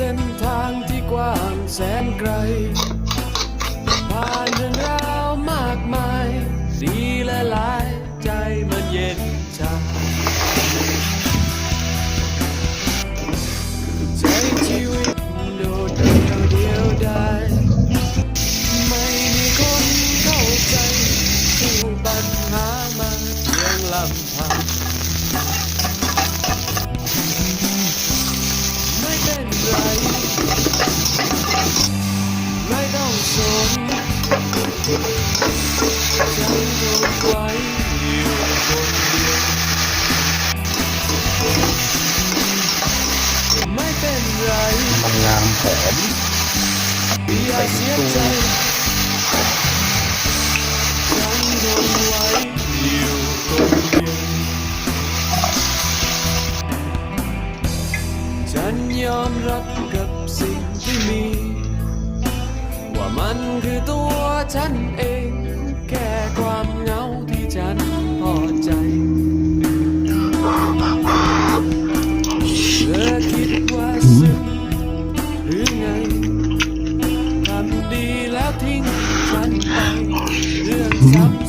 เส้นทางที่กว้างแสนไกล ผ่านเรื่องราวมากมาย ดีและหลายใจมันเย็นชาใช้ชีวิตโดดเดี่ยวเดียวดายไม่มีคนเข้าใจสู้ปัญหามาเพียงลำพัง ไม่เป็นไรมันงามหอมอย่าเสียใจฉันทนไว้อยู่คนเดียวฉันยอมรับกับสิ่งที่มี ว่ามันคือตัว ฉันเอง แค่ความเหงาที่ฉันพอใจ เธอคิดว่าซึ้งหรือไงทำดีแล้วทิ้งฉันไป เรื่อง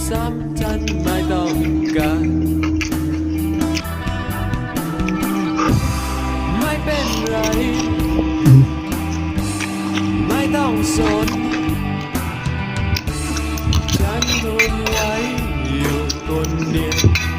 ซ้ำๆฉันไม่ต้องการไม่เป็นไร ไม่ต้องสน esconder.